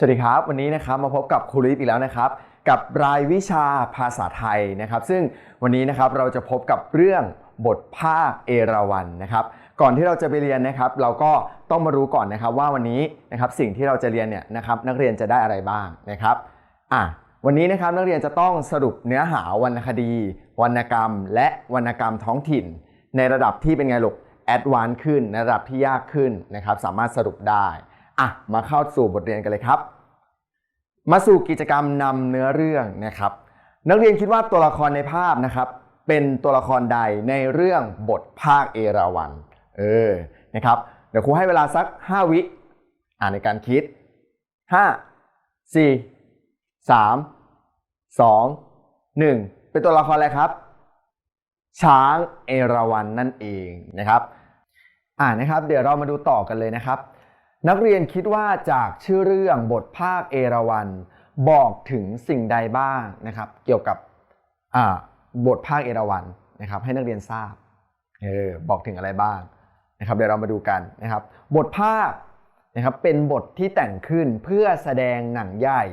สวัสดีครับ วันนี้นะครับมาพบกับครูลิฟอีกแล้วนะครับ กับรายวิชาภาษาไทยนะครับ ซึ่งวันนี้นะครับเราจะพบกับเรื่องบทภาคเอราวัณนะครับ ก่อนที่เราจะไปเรียนนะครับ เราก็ต้องมารู้ก่อนนะครับว่าวันนี้นะครับสิ่งที่เราจะเรียนเนี่ยนะครับนักเรียนจะได้อะไรบ้างนะครับอะวันนี้นะครับนักเรียนจะต้องสรุปเนื้อหาวรรณคดี วรรณกรรม และวรรณกรรมท้องถิ่น ในระดับที่เป็นไงลูกแอดวานซ์ขึ้นในระดับที่ยากขึ้นนะครับ สามารถสรุปได้ อะมาเข้าสู่บทเรียนกันเลยครับ มาสู่กิจกรรมนำเนื้อเรื่องนะครับ นักเรียนคิดว่าตัวละครในภาพนะครับ เป็นตัวละครใดในเรื่องบทภาคเอราวัณเออนะครับเดี๋ยวครูให้เวลาสัก 5 วิอ่านในการคิด 5 4 3 2 1 เป็นตัวละครอะไรครับ ช้างเอราวัณนั่นเองนะครับ อ่านะครับ เดี๋ยวเรามาดูต่อกันเลยนะครับ นักเรียนคิดว่าจากชื่อเรื่องบทภาคเอราวัณบอกถึงสิ่งใดบ้างนะครับ เกี่ยวกับบทภาคเอราวัณนะครับ ให้นักเรียนทราบเออบอกถึงอะไรบ้างนะครับ เดี๋ยวเรามาดูกันนะครับ บทภาคนะครับเป็นบทที่แต่งขึ้นเพื่อแสดงหนังใหญ่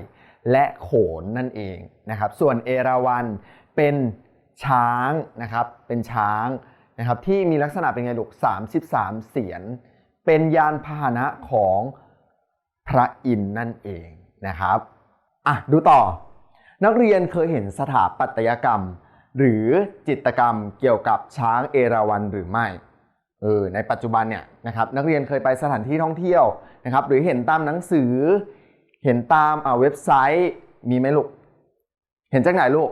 และโขนนั่นเองนะครับ ส่วนเอราวัณเป็นช้างนะครับเป็นช้างนะครับที่มีลักษณะเป็นไงลูก33 เสียน เป็นยานพาหนะของพระอินทร์นั่นเองนะครับอะดูต่อ นักเรียนเคยเห็นสถาปัตยกรรม หรือจิตกรรมเกี่ยวกับช้างเอราวัณหรือไม่เออในปัจจุบันเนี่ยนะครับนักเรียนเคยไปสถานที่ท่องเที่ยวนะครับ หรือเห็นตามหนังสือ เห็นตามอ่าเว็บไซต์มีไหมลูกเห็นจากไหนลูก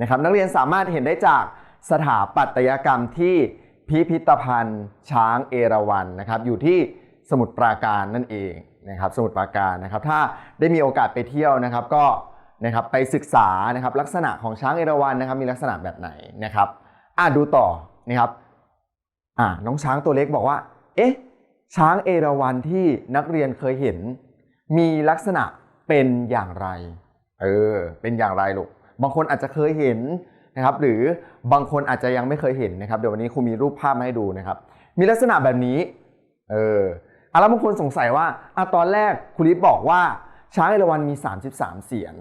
นะครับ นักเรียนสามารถเห็นได้จากสถาปัตยกรรมที่ พิพิธภัณฑ์ ช้างเอราวัณนะครับอยู่ที่สมุทรปราการนั่นเองนะครับสมุทรปราการนะครับถ้าได้มีโอกาสไปเที่ยวนะครับก็นะครับไปศึกษานะครับลักษณะของช้างเอราวัณนะครับมีลักษณะแบบไหนนะครับอะดูต่อนะครับอะน้องช้างตัวเล็กบอกว่าเอ๊ะช้างเอราวัณที่นักเรียนเคยเห็น มีลักษณะเป็นอย่างไรเออเป็นอย่างไรลูกบางคนอาจจะเคยเห็น นะครับหรือบางคนอาจจะยังไม่เคยเห็นนะครับเดี๋ยววันนี้ครูมีรูปภาพมาให้ดูนะครับ มีลักษณะแบบนี้เอออะแล้วบางคนสงสัยว่าอะตอนแรกครูลิฟบอกว่าช้างเอราวัณมี 33 เสียน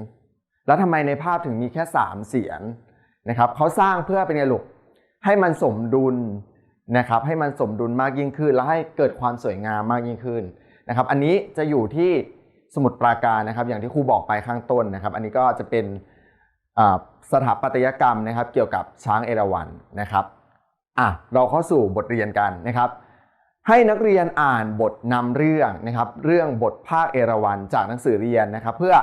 แล้วทำไมในภาพถึงมีแค่ 3 เสียนนะครับเขาสร้างเพื่อเป็นไงลูกให้มันสมดุลนะครับให้มันสมดุลมากยิ่งขึ้น และให้เกิดความสวยงามมากยิ่งขึ้นนะครับ อันนี้จะอยู่ที่สมุทรปราการนะครับ อย่างที่ครูบอกไปข้างต้นนะครับ อันนี้ก็จะเป็น สถาปัตยกรรมนะครับ เกี่ยวกับช้างเอราวัณนะครับอะเราเข้าสู่บทเรียนกันนะครับ ให้นักเรียนอ่านบทนำเรื่องนะครับ เรื่องบทภาคเอราวัณจากหนังสือเรียนนะครับ เพื่อ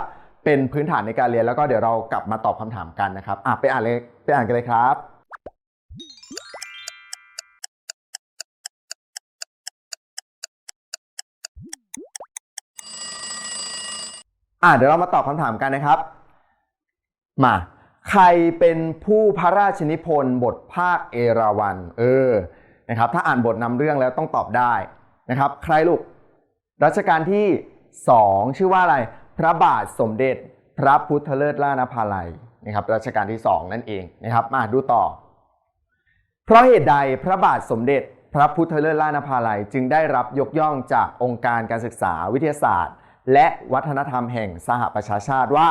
เป็นพื้นฐานในการเรียนแล้วก็เดี๋ยวเรากลับมาตอบคำถามกันนะครับอะไปอ่านเลยไปอ่านกันเลยครับอะเดี๋ยวเรามาตอบคำถามกันนะครับ มาใครเป็นผู้พระราชนิพนธ์บทภาคเอราวัณเออนะครับถ้าอ่านบทนำเรื่องแล้วต้องตอบได้นะครับ ใครลูกรัชกาลที่ 2 ชื่อว่าอะไร พระบาทสมเด็จพระพุทธเลิศล่านภาลัยนะครับรัชกาลที่ 2 นั่นเองนะครับมาดูต่อ เพราะเหตุใดพระบาทสมเด็จพระพุทธเลิศล่านภาลัย จึงได้รับยกย่องจากองค์การการศึกษาวิทยาศาสตร์ และวัฒนธรรมแห่งสหประชาชาติว่า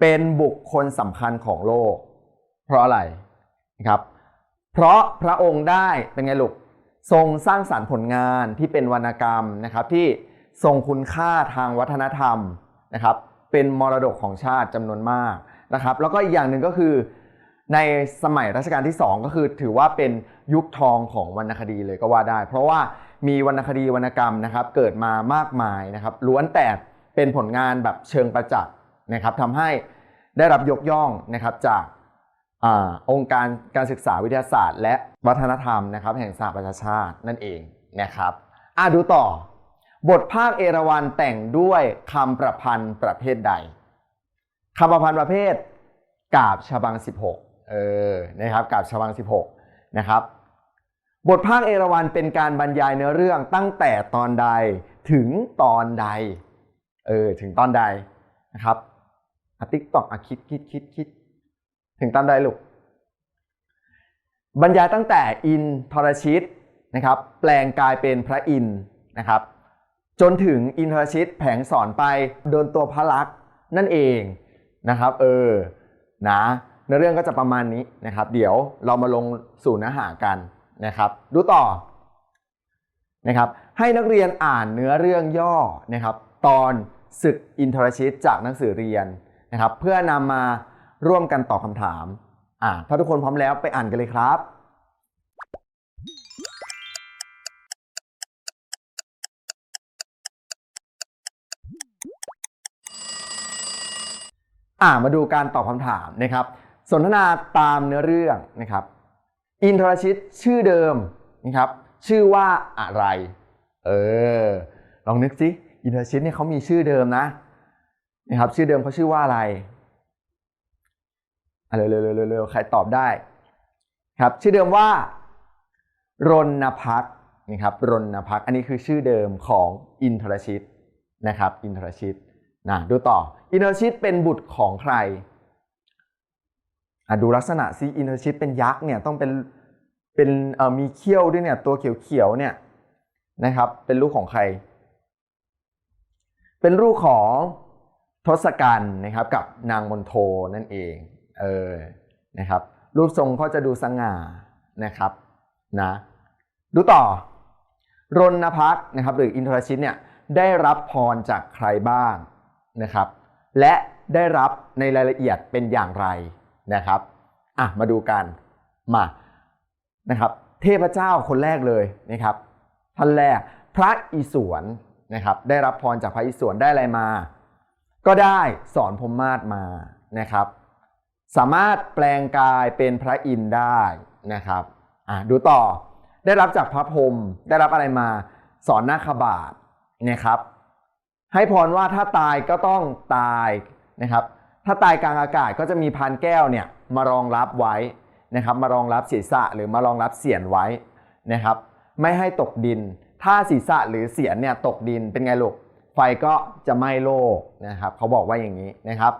เป็นบุคคลสำคัญของโลก เพราะอะไรนะครับ เพราะพระองค์ได้เป็นไงลูกทรงสร้างสารรค์ผลงานที่เป็นวรรณกรรมนะครับที่ทรงคุณค่าทางวัฒนธรรมนะครับ เป็นมรดกของชาติจำนวนมากนะครับ แล้วก็อีกอย่างหนึ่งก็คือ ในสมัยรัชกาลที่ 2 ก็คือถือว่าเป็นยุคทองของวรรณคดีเลยก็ว่าได้ เพราะว่ามีวรรณคดีวรรณกรรมนะครับ เกิดมามากมายนะครับล้วนแต่เป็นผลงานแบบเชิงประจักษ์ นะครับทำให้ได้รับยกย่องนะครับจากอองค์การการศึกษาวิทยาศาสตร์ และวัฒนธรรมนะครับแห่งสหประชาชาตินั่นเองนะครับอะดูต่อ บทภาคเอราวัณแต่งด้วยคำประพันธ์ประเภทใดคำประพันธ์ประเภทกาบฉบัง 16เออนะครับกาบฉบัง 16นะครับบทภาคเอราวัณเป็นการบรรยายเนื้อเรื่องตั้งแต่ตอนใดถึงตอนใดเออถึงตอนใดนะครับ อะติ๊กตอกอะคิดคิดคิดคิดถึงตอนใดลูกบรรยายตั้งแต่อินทรชิตนะครับ แปลงกายเป็นพระอินทร์นะครับ จนถึงอินทรชิตแผงสอนไปโดนตัวพระลักษณ์นั่นเองนะครับ เออนะเนื้อเรื่องก็จะประมาณนี้นะครับ เดี๋ยวเรามาลงสู่เนื้อหากันนะครับ ดูต่อนะครับให้นักเรียนอ่านเนื้อเรื่องย่อนะครับ ตอนศึกอินทรชิตจากหนังสือเรียน นะครับ เพื่อนำมาร่วมกันตอบคำถาม อ่า ถ้าทุกคนพร้อมแล้วไปอ่านกันเลยครับ อ่ามาดูการตอบคำถามนะครับ สนทนาตามเนื้อเรื่องนะครับ อินทรชิตชื่อเดิมนะครับ ชื่อว่าอะไร เออ ลองนึกสิอินทรชิตเนี่ยเขามีชื่อเดิมนะ นะครับชื่อเดิมเขาชื่อว่าอะไรเร็วเร็วเร็วเร็วใครตอบได้ ครับ ชื่อเดิมว่ารณพักนะครับรณพักอันนี้คือชื่อเดิมของอินทรชิตนะครับ อินทรชิตนะดูต่ออินทรชิตเป็นบุตรของใครอะดูลักษณะซิอินทรชิตเป็นยักษ์เนี่ยต้องเป็นเป็นเอ่อมีเขี้ยวด้วยเนี่ยตัวเขียวๆเนี่ยนะครับ เป็นลูกของใคร เป็นลูกของ ทศกัณฐ์นะครับกับนางมนโทนั่นเองเออนะครับรูปทรงก็จะดูสง่านะครับนะดูต่อ รณพักนะครับหรืออินทรชิตเนี่ยได้รับพรจากใครบ้างนะครับและได้รับในรายละเอียดเป็นอย่างไรนะครับอะมาดูกันมานะครับเทพเจ้าคนแรกเลยนะครับท่านแรกพระอิศวรนะครับได้รับพรจากพระอิศวรได้อะไรมา ก็ได้สอนพรมมาศมานะครับ สามารถแปลงกายเป็นพระอินทร์ได้นะครับอะดูต่อได้รับจากพระพรหมได้รับอะไรมาสอนนาคบาทนะครับ ให้พรว่าถ้าตายก็ต้องตายนะครับ ถ้าตายกลางอากาศก็จะมีพานแก้วเนี่ยมารองรับไว้นะครับ มารองรับศีรษะหรือมารองรับเสียนไว้นะครับ ไม่ให้ตกดิน ถ้าศีรษะหรือเสียนเนี่ยตกดินเป็นไงลูก ไฟก็จะไหม้โลกนะครับเขาบอกว่าอย่างนี้นะครับ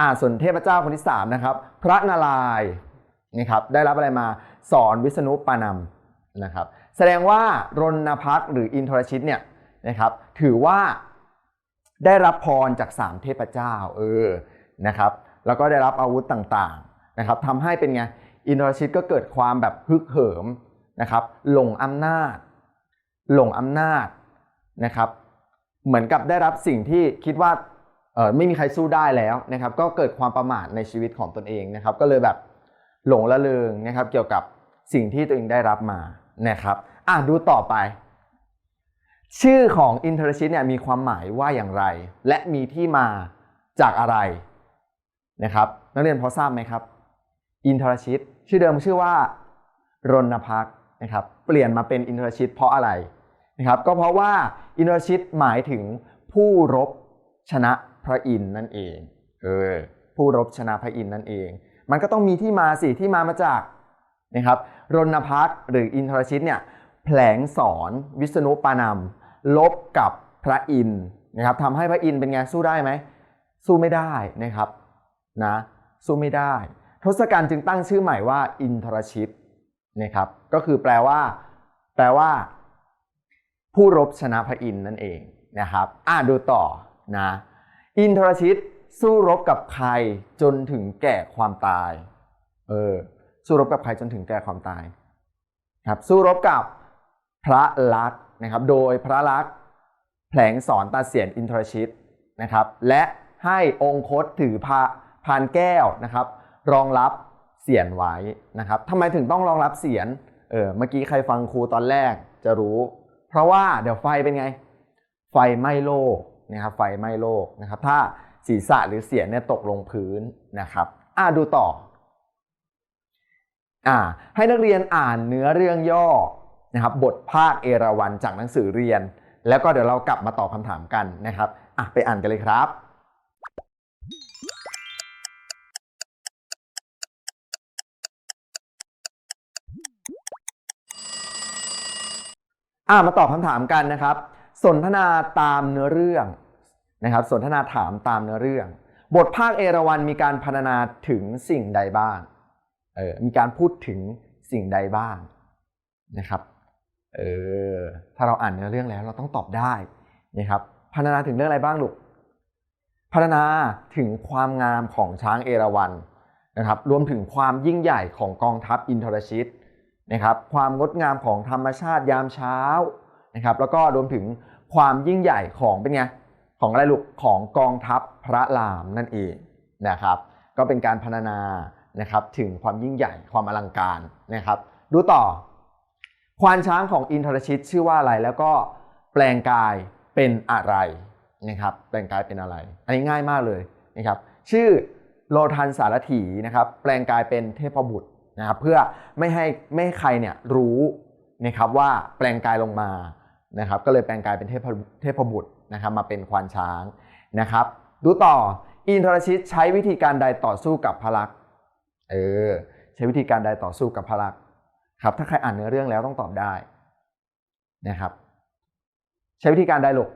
อ่าส่วนเทพเจ้าคนที่สามนะครับพระนารายณ์นะครับได้รับอะไรมาสอนวิษณุปานำนะครับแสดงว่ารณพักหรืออินทรชิตเนี่ยนะครับถือว่าได้รับพรจากสามเทพเจ้าเออนะครับแล้วก็ได้รับอาวุธต่างๆนะครับทำให้เป็นไงอินทรชิตก็เกิดความแบบฮึกเหิมนะครับหลงอำนาจ หลงอำนาจนะครับ เหมือนกับได้รับสิ่งที่คิดว่าเออไม่มีใครสู้ได้แล้วนะครับ ก็เกิดความประมาทในชีวิตของตนเองนะครับ ก็เลยแบบหลงละเลงนะครับ เกี่ยวกับสิ่งที่ตัวเองได้รับมานะครับอะดูต่อไป ชื่อของอินเทอร์ชิตเนี่ยมีความหมายว่าอย่างไร และมีที่มาจากอะไรนะครับ นักเรียนพอทราบไหมครับ อินเทอร์ชิตชื่อเดิมชื่อว่ารณพักษ์นะครับ เปลี่ยนมาเป็นอินเทอร์ชิตเพราะอะไร นะครับก็เพราะว่าอินทรชิตหมายถึงผู้รบชนะพระอินทร์นั่นเองเออผู้รบชนะพระอินทร์นั่นเอง มันก็ต้องมีที่มาสิที่มามาจากนะครับรณพักษ์หรืออินทรชิตเนี่ยแผลงสอนวิษณุปานำลบกับพระอินทร์นะครับทำให้พระอินทร์เป็นไงสู้ได้ไหมสู้ไม่ได้นะครับนะสู้ไม่ได้ ทศกัณฐ์จึงตั้งชื่อใหม่ว่าอินทรชิตนะครับก็คือแปลว่า แปลว่า ผู้รบชนะพระอินทร์นั่นเองนะครับ อ่าดูต่อนะ อินทรชิตสู้รบกับใครจนถึงแก่ความตาย เออ สู้รบกับใครจนถึงแก่ความตาย ครับ สู้รบกับพระลักษณ์นะครับ โดยพระลักษณ์แผลงสอนตาเสียนอินทรชิตนะครับ และให้องคตถือพาพานแก้วนะครับ รองรับเสียนไว้นะครับทำไมถึงต้องรองรับเสียน เออ เมื่อกี้ใครฟังครูตอนแรกจะรู้ เพราะว่าเดี๋ยวไฟเป็นไง ไฟไหม้โลกนะครับไฟไหม้โลกนะครับ ถ้าศีรษะหรือเสียงเนี่ยตกลงพื้นนะครับอ่าดูต่ออ่าให้นักเรียนอ่านเนื้อเรื่องย่อนะครับบทภาคเอราวัณจากหนังสือเรียน แล้วก็เดี๋ยวเรากลับมาตอบคำถามกันนะครับอะไปอ่านกันเลยครับ อ่ามาตอบคำถามกันนะครับ สนทนาตามเนื้อเรื่องนะครับ สนทนาถามตามเนื้อเรื่อง บทภาคเอราวัณมีการพรรณนาถึงสิ่งใดบ้างเออมีการพูดถึงสิ่งใดบ้างนะครับเออถ้าเราอ่านเนื้อเรื่องแล้วเราต้องตอบได้นี่ครับพัฒนาถึงเรื่องอะไรบ้างลูกพัฒนาถึงความงามของช้างเอราวัณนะครับ รวมถึงความยิ่งใหญ่ของกองทัพอินทรชิต นะครับความงดงามของธรรมชาติยามเช้านะครับแล้วก็รวมถึงความยิ่งใหญ่ของเป็นไงของอะไรลูกของกองทัพพระรามนั่นเองนะครับก็เป็นการพรรณนานะครับถึงความยิ่งใหญ่ความอลังการนะครับ ดูต่อ ควานช้างของอินทรชิตชื่อว่าอะไรแล้วก็แปลงกายเป็นอะไรนะครับแปลงกายเป็นอะไร อันนี้ง่ายมากเลยนะครับชื่อโลทันสารถีนะครับแปลงกายเป็นเทพบุตร นะครับเพื่อไม่ให้ไม่ให้ใครเนี่ยรู้นะครับว่าแปลงกายลงมานะครับ ก็เลยแปลงกายเป็นเทพเทพบุตรนะครับมาเป็นควานช้างนะครับ ดูต่ออินทรชิตใช้วิธีการใดต่อสู้กับพระลักษ์เออใช้วิธีการใดต่อสู้กับพระลักษ์ครับ ถ้าใครอ่านเนื้อเรื่องแล้วต้องตอบได้นะครับ ใช้วิธีการใดลูก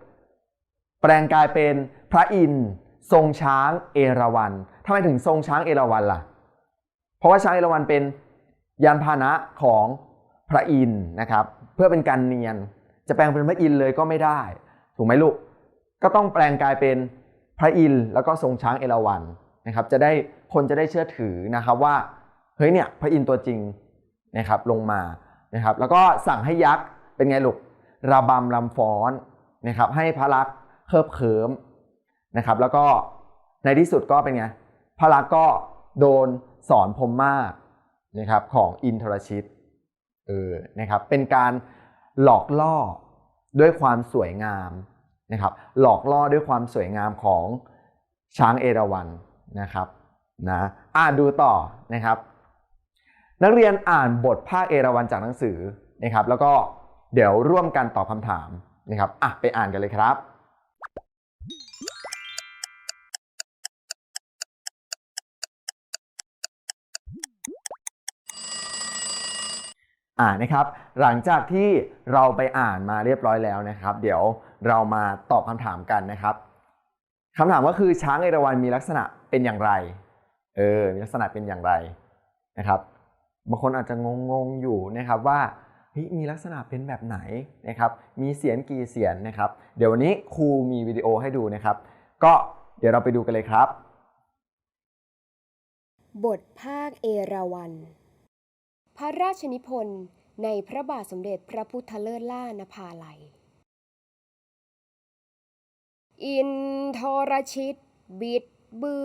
แปลงกายเป็นพระอินทร์ทรงช้างเอราวัณทำไมถึงทรงช้างเอราวัณล่ะ เพราะว่าช้างเอราวัณเป็นยานพาหนะของพระอินทร์นะครับ เพื่อเป็นการเนียน จะแปลงเป็นพระอินทร์เลยก็ไม่ได้ ถูกไหมลูก ก็ต้องแปลงกายเป็นพระอินทร์แล้วก็ทรงช้างเอราวัณนะครับ จะได้คนจะได้เชื่อถือนะครับว่าเฮ้ยเนี่ยพระอินทร์ตัวจริงนะครับลงมานะครับ แล้วก็สั่งให้ยักษ์เป็นไงลูกระบำลำฟ้อนนะครับให้พระลักษมณ์เคิบเขิมนะครับ แล้วก็ในที่สุดก็เป็นไงพระลักษมณ์ก็โดน สอนพรมมากนะครับของอินทรชิตเออนะครับเป็นการหลอกล่อด้วยความสวยงามนะครับหลอกล่อด้วยความสวยงามของช้างเอราวัณนะครับนะอ่านดูต่อนะครับ นักเรียนอ่านบทภาคเอราวัณจากหนังสือนะครับแล้วก็เดี๋ยวร่วมกันตอบคำถามนะครับอะไปอ่านกันเลยครับ อ่านะครับ หลังจากที่เราไปอ่านมาเรียบร้อยแล้วนะครับ เดี๋ยวเรามาตอบคำถามกันนะครับคำถามก็คือช้างเอราวัณมีลักษณะเป็นอย่างไร เออ มีลักษณะเป็นอย่างไรนะครับ บางคนอาจจะงงๆอยู่นะครับว่ามีลักษณะเป็นแบบไหนนะครับ มีเสียงกี่เสียงนะครับ เดี๋ยววันนี้ครูมีวิดีโอให้ดูนะครับ ก็เดี๋ยวเราไปดูกันเลยครับ บทภาคเอราวัณ พระราชนิพนธ์ในพระบาทสมเด็จพระพุทธเลิศล่านภาลัย อินทรชิต บิดเบื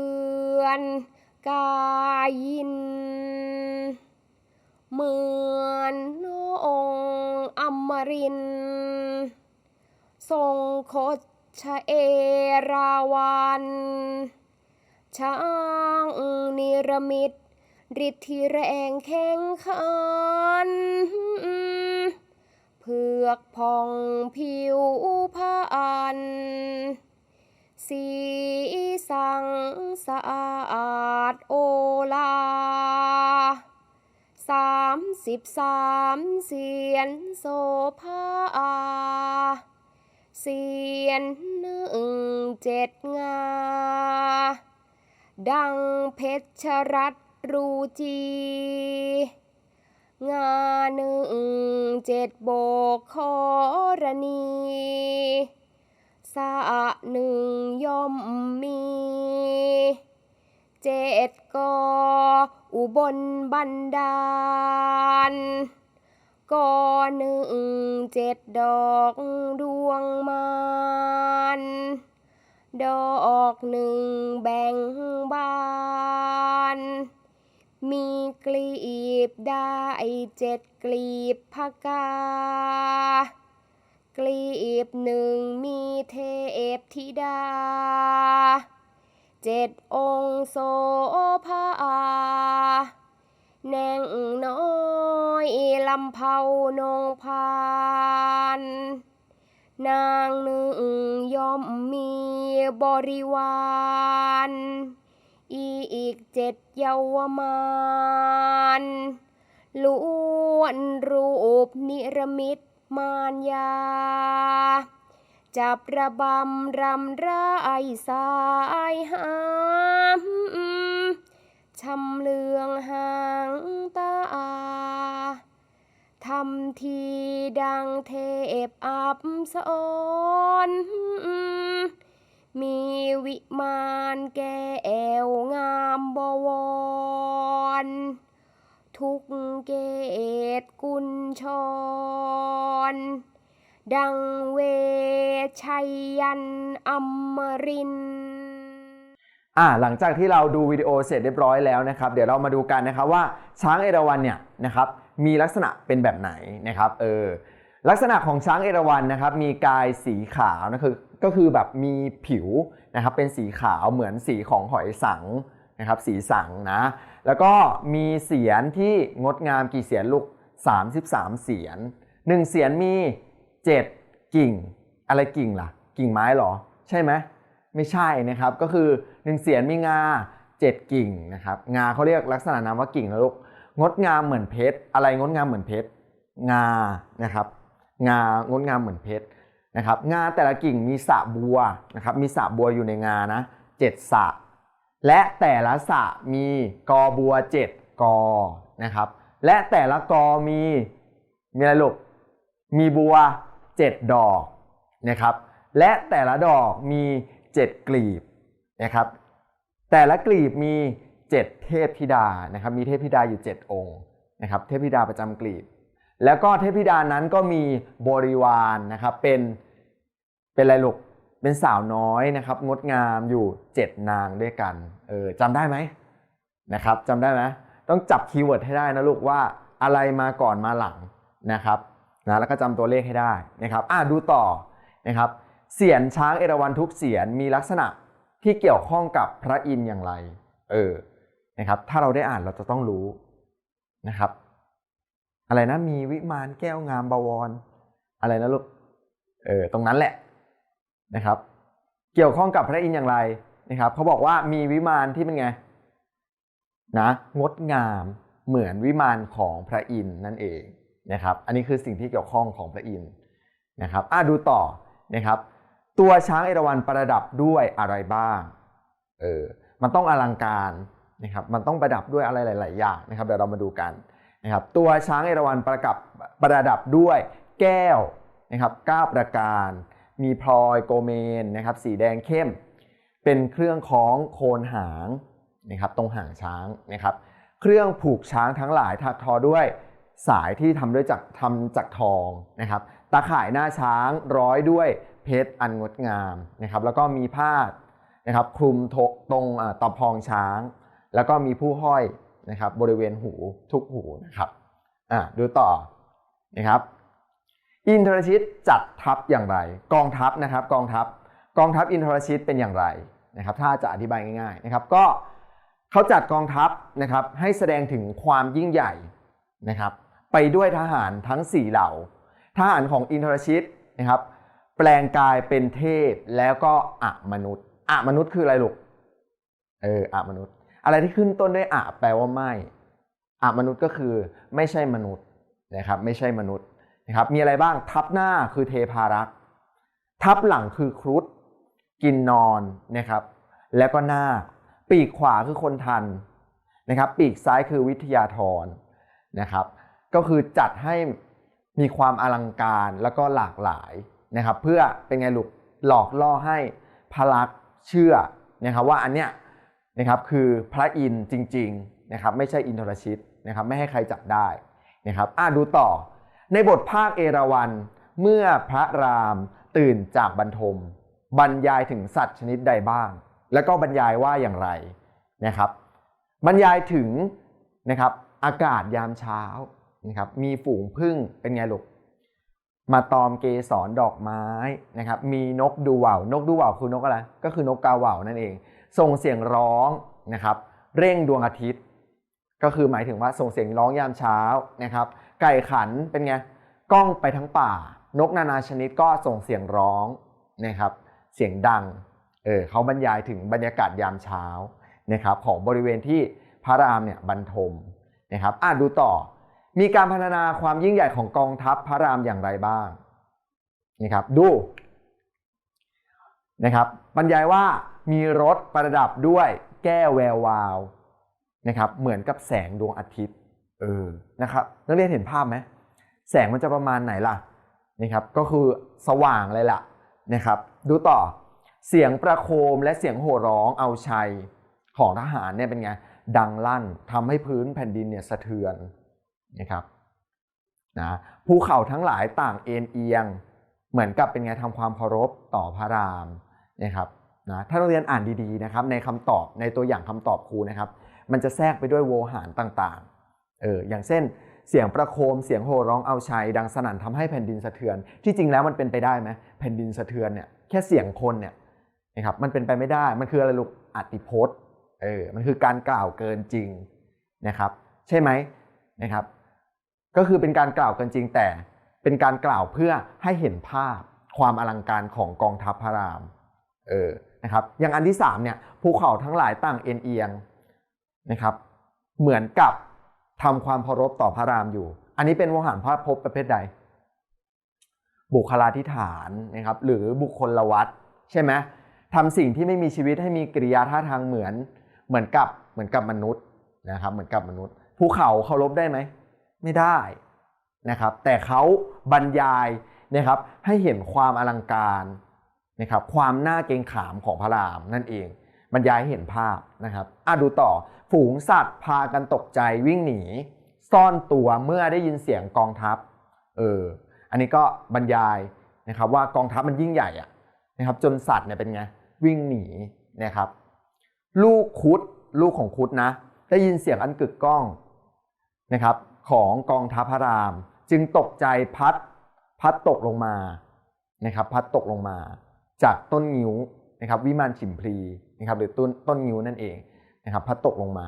อน กายิน เหมือนองค์อมริน ทรงคดชเอราวันช้างนิรมิต ฤทธิแรงแข็งขันเผือกพองผิวพานสีสังสะอาดโอลาสามสิบสามเสียนโสภาเสียนหนึ่งเจ็ดงา ดังเพชรรัต รูจี งาหนึ่งเจ็ดโบกขอรณีสะหนึ่งย่อมมี เจ็ดกออุบลบันดาลกอหนึ่งเจ็ดดอกดวงมานดอกหนึ่งแบ่งบาน มีกลีบได้เจ็ดกลีบพกากลีบหนึ่งมีเทพธิดา เจ็ดองค์โสภาแนงน้อยลำเผานงพานนางหนึ่งย่อมมีบริวาร อีอีกเจ็ดเยาวมานล้วนรูปนิรมิตมารยา จับระบำรำไรสายหามชำเลืองหางตาทำทีดังเทพอับสรมี วิมานแก้วงามบวร ทุกเกตกุญชร ดังเวชัยยันอมรินอ่าหลังจากที่เราดูวิดีโอเสร็จเรียบร้อยแล้วนะครับ เดี๋ยวเรามาดูกันนะครับว่าช้างเอราวัณเนี่ยนะครับมีลักษณะเป็นแบบไหนนะครับเออ ลักษณะของช้างเอราวัณนะครับมีกายสีขาวนะคือก็คือแบบมีผิวนะครับเป็นสีขาวเหมือนสีของหอยสังนะครับสีสังนะแล้วก็มีเสียนที่งดงามกี่เสียนลูก 33 เสียนหนึ่งเสียนมี 7 กิ่ง อะไรกิ่งล่ะ กิ่งไม้เหรอ ใช่ไหมไม่ใช่นะครับก็คือหนึ่งเสียนมีงา 7 กิ่งนะครับงาเขาเรียกลักษณะนามว่ากิ่งนะลูกงดงามเหมือนเพชรอะไรงดงามเหมือนเพชรงานะครับ งางดงามเหมือนเพชรนะครับงาแต่ละกิ่งมีสระบัวนะครับมีสระบัวอยู่ในงานะเจ็ดสระและแต่ละสระมีกอบัวเจ็ดกอนะครับและแต่ละกอมีมีอะไรลูกมีบัว7ดอกนะครับและแต่ละดอกมี7กลีบนะครับแต่ละกลีบมี7เทพธิดานะครับมีเทพธิดาอยู่7องค์นะครับเทพธิดาประจำกลีบ แล้วก็เทพธิดานั้นก็มีบริวารนะครับเป็นเป็นอะไรลูกเป็นสาวน้อยนะครับ งดงามอยู่7นางด้วยกันเออจำได้ไหมนะครับจำได้ไหมต้องจับคีย์เวิร์ดให้ได้นะลูกว่าอะไรมาก่อนมาหลังนะครับนะแล้วก็จำตัวเลขให้ได้นะครับอะดูต่อนะครับเสียนช้างเอราวัณทุกเสียนมีลักษณะที่เกี่ยวข้องกับพระอินทร์อย่างไร เออนะครับถ้าเราได้อ่านเราจะต้องรู้นะครับ อะไรนะมีวิมานแก้วงามบวร อะไรนะลูกเออตรงนั้นแหละนะครับ เกี่ยวข้องกับพระอินทร์อย่างไรนะครับเขาบอกว่ามีวิมานที่เป็นไงนะงดงามเหมือนวิมานของพระอินทร์นั่นเองนะครับ อันนี้คือสิ่งที่เกี่ยวข้องของพระอินทร์นะครับอะดูต่อนะครับ ตัวช้างเอราวัณประดับด้วยอะไรบ้างเออมันต้องอลังการนะครับ มันต้องประดับด้วยอะไรหลาย ๆ อย่างนะครับเดี๋ยวเรามาดูกัน นะครับตัวช้างเอราวัณประกับประดับด้วยแก้วนะครับเก้าประการ มีพลอยโกเมนนะครับสีแดงเข้ม เป็นเครื่องคล้องโคนหางนะครับตรงหางช้างนะครับเครื่องผูกช้างทั้งหลายถักทอด้วยสายที่ทำด้วยจากทำจากทองนะครับตาข่ายหน้าช้างร้อยด้วยเพชรอันงดงามนะครับแล้วก็มีผ้านะครับคลุมตรงตอพองช้าง แล้วก็มีผู้ห้อย นะครับบริเวณหูทุกหูนะครับอะดูต่อนะครับอินทรชิตจัดทัพอย่างไร กองทัพนะครับกองทัพกองทัพอินทรชิตเป็นอย่างไรนะครับถ้าจะอธิบายง่ายๆนะครับก็เขาจัดกองทัพนะครับให้แสดงถึงความยิ่งใหญ่นะครับไปด้วยทหารทั้ง 4 เหล่า ทหารของอินทรชิตนะครับแปลงกายเป็นเทพแล้วก็อะมนุษย์อะมนุษย์คืออะไรลูกเอออะมนุษย์ อะไรที่ขึ้นต้นด้วยอะแปลว่าไม่อะมนุษย์ก็คือไม่ใช่มนุษย์นะครับไม่ใช่มนุษย์นะครับมีอะไรบ้างทับหน้าคือเทพารักษ์ทับหลังคือครุฑกินนอนนะครับแล้วก็นาคปีกขวาคือคนทันนะครับปีกซ้ายคือวิทยาธรนะครับก็คือจัดให้มีความอลังการแล้วก็หลากหลายนะครับเพื่อเป็นไงลูกหลอกล่อให้พระลักษ์เชื่อนะครับว่าอันเนี้ย นะครับคือพระอินทร์จริงๆนะครับไม่ใช่อินทรชิตนะครับไม่ให้ใครจับได้นะครับอะดูต่อ ในบทภาคเอราวัณเมื่อพระรามตื่นจากบรรทม บรรยายถึงสัตว์ชนิดใดบ้าง แล้วก็บรรยายว่าอย่างไรนะครับ บรรยายถึงนะครับอากาศยามเช้านะครับมีฝูงผึ้งเป็นไงลูกมาตอมเกสรดอกไม้นะครับมีนกดูว่าว นกดูว่าวคือนกอะไร ก็คือนกกาว่าวนั่นเอง ส่งเสียงร้องนะครับ เร่งดวงอาทิตย์ ก็คือหมายถึงว่าส่งเสียงร้องยามเช้านะครับ ไก่ขันเป็นไงก้องไปทั้งป่า นกนานาชนิดก็ส่งเสียงร้องนะครับ เสียงดังเออเขาบรรยายถึงบรรยากาศยามเช้านะครับ ของบริเวณที่พระรามเนี่ยบรรทมนะครับอะดูต่อ มีการพัฒนาความยิ่งใหญ่ของกองทัพพระรามอย่างไรบ้างนะครับดูนะครับบรรยายว่า มีรถประดับด้วยแก้วแวววาวนะครับ เหมือนกับแสงดวงอาทิตย์เออนะครับนักเรียนเห็นภาพไหมแสงมันจะประมาณไหนล่ะนะครับก็คือสว่างเลยล่ะนะครับ ดูต่อเสียงประโคมและเสียงโห่ร้องเอาชัยของทหารเนี่ยเป็นไงดังลั่นทำให้พื้นแผ่นดินเนี่ยสะเทือนนะครับนะภูเขาทั้งหลายต่างเอ็นเอียง เหมือนกับเป็นไงทำความเคารพต่อพระรามนะครับ นะถ้าเราเรียนอ่านดีๆนะครับในคำตอบในตัวอย่างคำตอบครูนะครับ มันจะแทรกไปด้วยโวหารต่างๆเอออย่างเช่น เสียงประโคมเสียงโห่ร้องเอาชัยดังสนั่นทำให้แผ่นดินสะเทือน ที่จริงแล้วมันเป็นไปได้ไหมแผ่นดินสะเทือนเนี่ยแค่เสียงคนเนี่ยนะครับมันเป็นไปไม่ได้มันคืออะไรลูกอติพจน์เออมันคือการกล่าวเกินจริงนะครับ ใช่ไหมนะครับ ก็คือเป็นการกล่าวเกินจริงแต่เป็นการกล่าวเพื่อให้เห็นภาพความอลังการของกองทัพพระรามเออ นะครับอย่างอันที่สามเนี่ยภูเขาทั้งหลายต่างเอ็นเอียงนะครับเหมือนกับทำความเคารพต่อพระรามอยู่ อันนี้เป็นวหารพระพบประเภทใด บุคลาธิฐานนะครับหรือบุคคลวัตใช่ไหมทำสิ่งที่ไม่มีชีวิตให้มีกิริยาท่าทางเหมือนเหมือนกับเหมือนกับมนุษย์นะครับเหมือนกับมนุษย์ภูเขาเคารพได้ไหม ไม่ได้นะครับแต่เขาบรรยายนะครับให้เห็นความอลังการ นะครับความน่าเกรงขามของพระรามนั่นเองบรรยายให้เห็นภาพนะครับอะดูต่อฝูงสัตว์พากันตกใจวิ่งหนี ซ่อนตัวเมื่อได้ยินเสียงกองทัพเอออันนี้ก็บรรยายนะครับว่ากองทัพมันยิ่งใหญ่อะนะครับจนสัตว์เนี่ยเป็นไงวิ่งหนีนะครับ ลูกคุดลูกของคุดนะ ได้ยินเสียงอันกึกก้องนะครับของกองทัพพระราม จึงตกใจพัดพัดตกลงมานะครับ พัดตกลงมา จากต้นงิ้วนะครับวิมานฉิมพลีนะครับหรือต้นต้นงิ้วนั่นเองนะครับพัดตกลงมา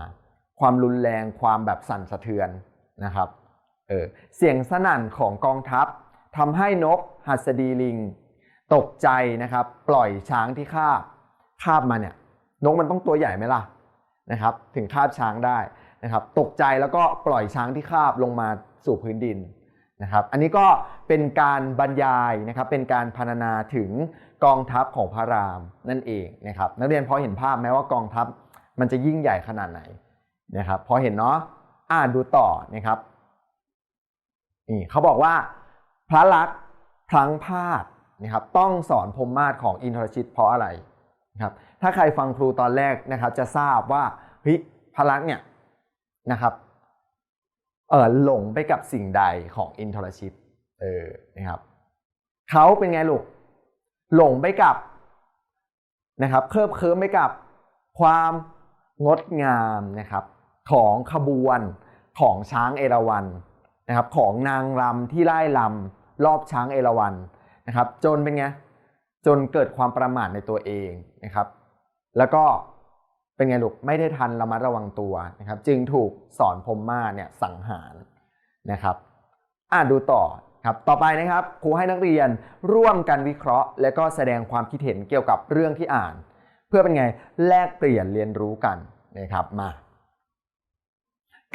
ความรุนแรงความแบบสั่นสะเทือนนะครับเออเสียงสนั่นของกองทัพทำให้นกหัสดีลิง ตกใจนะครับ ปล่อยช้างที่คาบคาบมาเนี่ยนกมันต้องตัวใหญ่ไหมล่ะนะครับ ถึงคาบช้างได้นะครับ ตกใจแล้วก็ปล่อยช้างที่คาบลงมาสู่พื้นดิน นะครับ อันนี้ก็เป็นการบรรยายนะครับเป็นการพรรณนาถึงกองทัพของพระรามนั่นเองนะครับ นักเรียนพอเห็นภาพไหมว่ากองทัพมันจะยิ่งใหญ่ขนาดไหนนะครับ พอเห็นเนาะอ่านดูต่อนะครับนี่เขาบอกว่าพระลักษณ์พลังพาดนะครับต้องสอนพรมมาศของอินทรชิตเพราะอะไรนะครับถ้าใครฟังครูตอนแรกนะครับจะทราบว่าเฮ้ยพระลักษณ์เนี่ยนะครับ เออหลงไปกับสิ่งใดของอินทรชิตเออนะครับเขาเป็นไงลูกหลงไปกับนะครับเคลิบเคลิ้มไปกับความงดงามนะครับของขบวนของช้างเอราวัณนะครับของนางรำที่ไล่ลำรอบช้างเอราวัณนะครับ จนเป็นไงจนเกิดความประมาทในตัวเองนะครับ แล้วก็ เป็นไงลูกไม่ได้ทันระมัดระวังตัวนะครับ จึงถูกสอนพมมาเนี่ยสังหารนะครับอ่าดูต่อครับต่อไปนะครับครูให้นักเรียนร่วมกันวิเคราะห์ และก็แสดงความคิดเห็นเกี่ยวกับเรื่องที่อ่าน เพื่อเป็นไงแลกเปลี่ยนเรียนรู้กันนะครับมา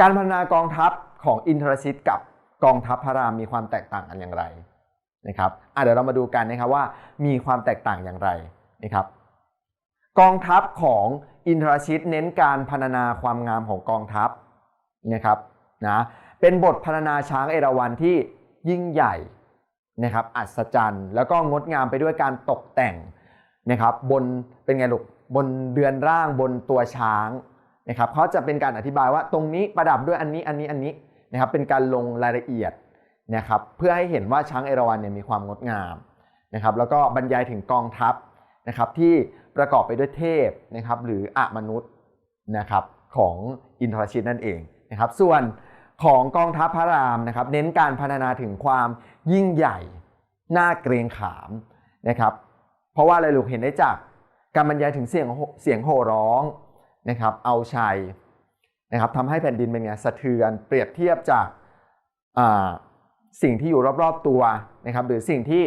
การพัฒนากองทัพของอินทรชิตกับกองทัพพระรามมีความแตกต่างกันอย่างไรนะครับอะเดี๋ยวเรามาดูกันนะครับว่ามีความแตกต่างอย่างไรนะครับ กองทัพของอินทรชิตเน้นการพรรณนาความงามของกองทัพนะครับนะเป็นบทพรรณนาช้างเอราวัณที่ยิ่งใหญ่นะครับอัศจรรย์ แล้วก็งดงามไปด้วยการตกแต่งนะครับบนเป็นไงลูกบนเรือนร่างบนตัวช้างนะครับเขาจะเป็นการอธิบายว่าตรงนี้ประดับด้วยอันนี้อันนี้อันนี้นะครับเป็นการลงรายละเอียดนะครับเพื่อให้เห็นว่าช้างเอราวัณเนี่ยมีความงดงามนะครับแล้วก็บรรยายถึงกองทัพ นะครับที่ประกอบไปด้วยเทพนะครับหรืออมนุษย์นะครับของอินทรชิตนั่นเองนะครับส่วนของกองทัพพระรามนะครับเน้นการพรรณนาถึงความยิ่งใหญ่น่าเกรงขามนะครับเพราะว่าอะไรลูกเห็นได้จากการบรรยายถึงเสียงเสียงโห่ร้องนะครับเอาชัยนะครับทำให้แผ่นดินเป็นไงสะเทือนเปรียบเทียบจากสิ่งที่อยู่รอบๆตัวนะครับหรือสิ่งที่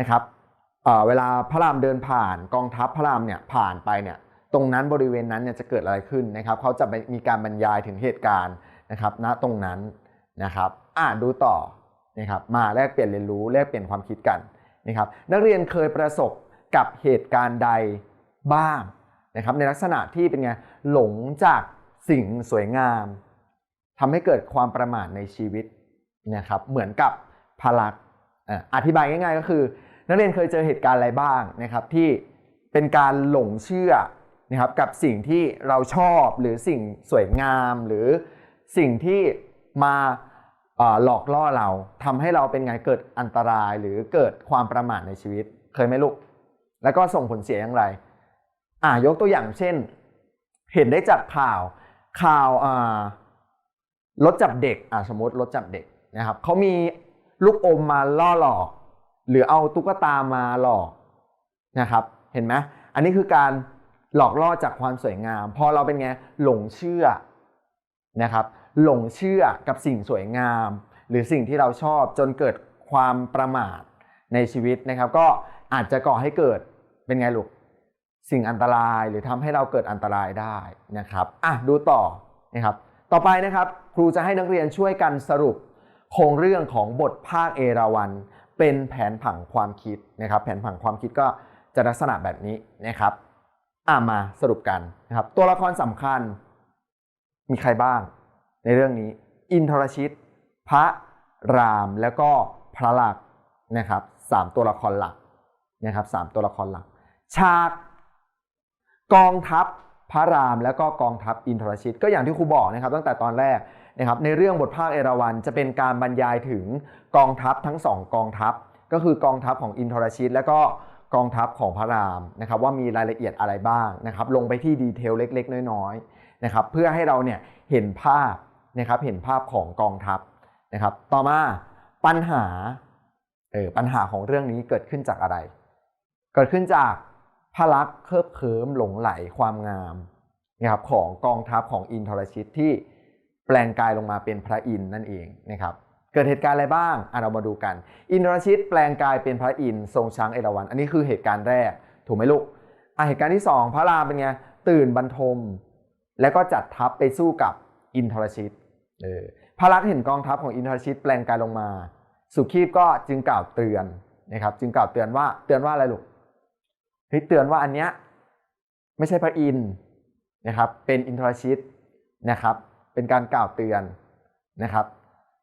นะครับ เวลาพระรามเดินผ่านกองทัพพระรามเนี่ยผ่านไปเนี่ยตรงนั้นบริเวณนั้นเนี่ยจะเกิดอะไรขึ้นนะครับเขาจะมีการบรรยายถึงเหตุการณ์นะครับณตรงนั้นนะครับอ่านดูต่อนะครับมาแลกเปลี่ยนเรียนรู้แลกเปลี่ยนความคิดกันนะครับนักเรียนเคยประสบกับเหตุการณ์ใดบ้างนะครับในลักษณะที่เป็นไงหลงจากสิ่งสวยงามทำให้เกิดความประมาทในชีวิตนะครับเหมือนกับพลักอธิบายง่ายๆก็คือ นักเรียนเคยเจอเหตุการณ์อะไรบ้างนะครับ ที่เป็นการหลงเชื่อนะครับกับสิ่งที่เราชอบหรือสิ่งสวยงาม หรือสิ่งที่มาหลอกล่อเราทำให้เราเป็นไงเกิดอันตรายหรือเกิดความประมาทในชีวิต เคยไหมลูก แล้วก็ส่งผลเสียอย่างไร อ่ายกตัวอย่างเช่น เห็นได้จากข่าวข่าวอ่ารถจับเด็กอ่าสมมติรถจับเด็กนะครับเขามีลูกอมมาล่อหลอก หรือเอาตุ๊กตามาหลอกนะครับ เห็นไหมอันนี้คือการหลอกล่อจากความสวยงาม พอเราเป็นไงหลงเชื่อนะครับ หลงเชื่อกับสิ่งสวยงาม หรือสิ่งที่เราชอบจนเกิดความประมาทในชีวิตนะครับ ก็อาจจะก่อให้เกิดเป็นไงลูกสิ่งอันตรายหรือทำให้เราเกิดอันตรายได้นะครับอะดูต่อนะครับ ต่อไปนะครับ ครูจะให้นักเรียนช่วยกันสรุปโครงเรื่องของบทภาคเอราวัณ เป็นแผนผังความคิดนะครับ แผนผังความคิดก็จะลักษณะแบบนี้นะครับอะมาสรุปกันนะครับ ตัวละครสำคัญมีใครบ้าง ในเรื่องนี้ อินทรชิต พระรามแล้วก็พระลักษณ์นะครับสามตัวละครหลักนะครับสามตัวละครหลัก ฉาก กองทัพพระรามแล้วก็กองทัพอินทรชิต ก็อย่างที่ครูบอกนะครับ ตั้งแต่ตอนแรก นะครับในเรื่องบทภาคเอราวัณจะเป็นการบรรยายถึงกองทัพทั้งสองกองทัพ ก็คือกองทัพของอินทรชิต แล้วก็กองทัพของพระรามนะครับว่ามีรายละเอียดอะไรบ้างนะครับลงไปที่ดีเทลเล็ก ๆ น้อยๆนะครับเพื่อให้เราเนี่ยเห็นภาพนะครับเห็นภาพของกองทัพนะครับต่อมาปัญหาเออปัญหาของเรื่องนี้เกิดขึ้นจากอะไร เกิดขึ้นจากพระลักษณ์เคิบเคิมหลงไหลความงามนะครับของกองทัพของอินทรชิตที่ แปลงกายลงมาเป็นพระอินทร์นั่นเองนะครับเกิดเหตุการณ์อะไรบ้างอะเรามาดูกัน อินทรชิตแปลงกายเป็นพระอินทร์ทรงช้างเอราวัณอันนี้คือเหตุการณ์แรก ถูกไหมลูกอะเหตุการณ์ที่สองพระรามเป็นไงตื่นบรรทม แล้วก็จัดทัพไปสู้กับอินทรชิตเออพระลักษณ์เห็นกองทัพของอินทรชิตแปลงกายลงมา สุขีพก็จึงกล่าวเตือนนะครับ จึงกล่าวเตือนว่าเตือนว่าอะไรลูกเฮ้ยเตือนว่าอันเนี้ยไม่ใช่พระอินทร์นะครับ เป็นอินทรชิตนะครับ เป็นการกล่าวเตือนนะครับ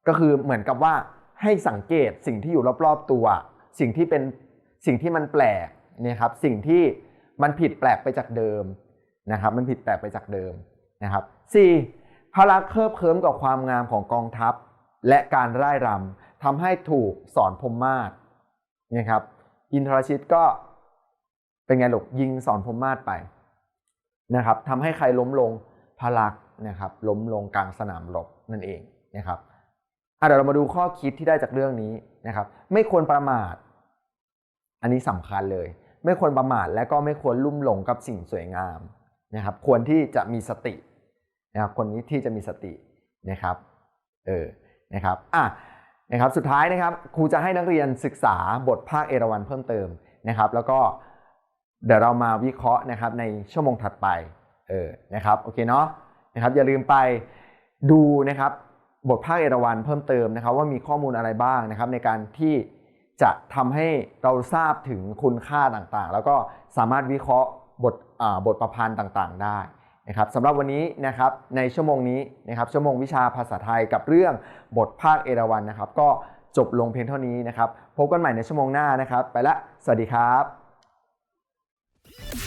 ก็คือเหมือนกับว่าให้สังเกตสิ่งที่อยู่รอบๆตัว สิ่งที่เป็นสิ่งที่มันแปลกเนี่ยครับสิ่งที่มันผิดแปลกไปจากเดิมนะครับ มันผิดแปลกไปจากเดิมนะครับสี่พระลักษณ์เคิบเคิมกับความงามของกองทัพ และการร่ายรำทำให้ถูกสอนพมมาศนะครับ อินทรชิตก็เป็นไงลูกยิงสอนพมมาศไปนะครับทำให้ใครล้มลงพระลักษณ์ นะครับล้มลงกลางสนามรบนั่นเองนะครับเดี๋ยวเรามาดูข้อคิดที่ได้จากเรื่องนี้นะครับ ไม่ควรประมาท อันนี้สำคัญเลย ไม่ควรประมาทและก็ไม่ควรลุ่มหลงกับสิ่งสวยงามนะครับ ควรที่จะมีสตินะครับคนนี้ที่จะมีสตินะครับเออนะครับอะนะครับสุดท้ายนะครับครูจะให้นักเรียนศึกษาบทภาคเอราวัณเพิ่มเติมนะครับ แล้วก็เดี๋ยวเรามาวิเคราะห์นะครับในชั่วโมงถัดไปเออนะครับโอเคเนาะ นะครับอย่าลืมไปดูนะครับบทภาคเอราวัณเพิ่มเติมนะครับ ว่ามีข้อมูลอะไรบ้างนะครับ ในการที่จะทำให้เราทราบถึงคุณค่าต่างๆ แล้วก็สามารถวิเคราะห์บทบทประพันธ์ต่างๆ ได้นะครับสำหรับวันนี้นะครับในชั่วโมงนี้นะครับชั่วโมงวิชาภาษาไทยกับเรื่องบทภาคเอราวัณนะครับ ก็จบลงเพียงเท่านี้นะครับ พบกันใหม่ในชั่วโมงหน้านะครับ ไปละ สวัสดีครับ